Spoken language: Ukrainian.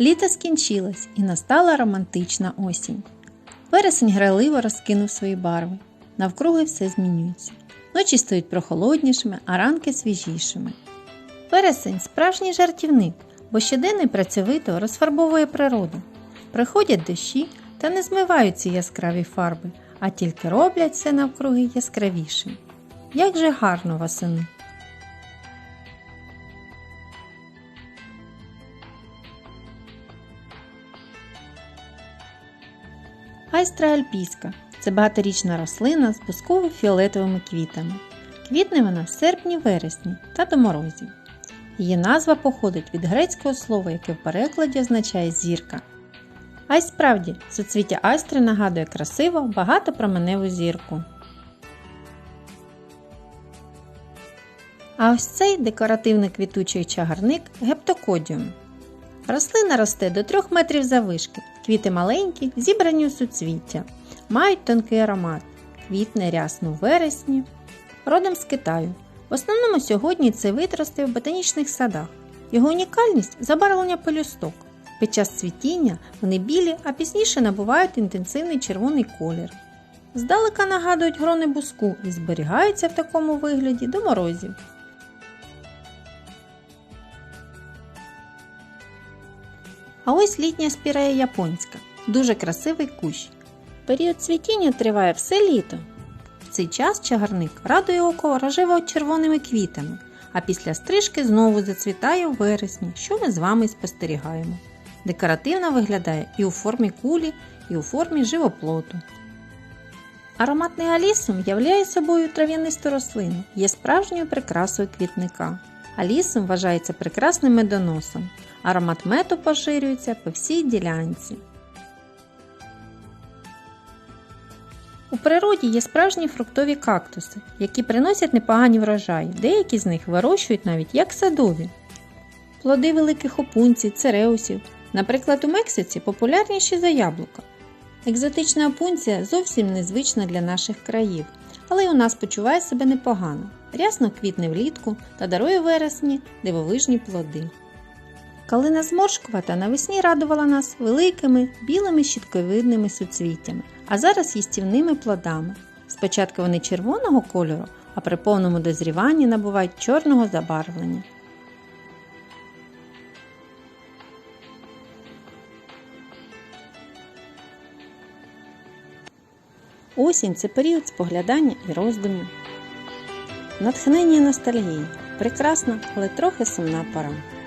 Літо скінчилось і настала романтична осінь. Вересень грайливо розкинув свої барви. Навкруги все змінюється. Ночі стають прохолоднішими, а ранки свіжішими. Вересень справжній жартівник, бо щоденно і працьовито розфарбовує природу. Приходять дощі та не змивають ці яскраві фарби, а тільки роблять все навкруги яскравішим. Як же гарно восени! Айстра альпійська це багаторічна рослина з бусково-фіолетовими квітами. Квітне вона в серпні-вересні та до морозів. Її назва походить від грецького слова, яке в перекладі означає зірка. А й справді, суцвіття айстри нагадує красиву багатопроменеву зірку. А ось цей декоративний квітучий чагарник гептокодіум. Рослина росте до 3 метрів заввишки, квіти маленькі, зібрані у суцвіття, мають тонкий аромат, квітне рясно у вересні, родом з Китаю. В основному сьогодні цей вид в ботанічних садах. Його унікальність забарвлення пелюсток. Під час цвітіння вони білі, а пізніше набувають інтенсивний червоний колір. Здалека нагадують грони буску і зберігаються в такому вигляді до морозів. А ось літня спірея японська, дуже красивий кущ. Період цвітіння триває все літо. В цей час чагарник радує око рожево-червоними квітами, а після стрижки знову зацвітає у вересні, що ми з вами спостерігаємо. Декоративно виглядає і у формі кулі, і у формі живоплоту. Ароматний алісум являє собою трав'янисту рослину, є справжньою прикрасою квітника. Алісум вважається прекрасним медоносом. Аромат мету поширюється по всій ділянці. У природі є справжні фруктові кактуси, які приносять непогані врожаї. Деякі з них вирощують навіть як садові. Плоди великих опунців, цереусів. Наприклад, у Мексиці популярніші за яблука. Екзотична опунція зовсім незвична для наших країв, але й у нас почуває себе непогано. Рясно квітне влітку та дарує вересні дивовижні плоди. Калина зморшкувата навесні радувала нас великими білими щітковидними суцвіттями, а зараз їстівними плодами. Спочатку вони червоного кольору, а при повному дозріванні набувають чорного забарвлення. Осінь це період споглядання і роздумів. Натхнення ностальгії. Прекрасна, але трохи сумна пора.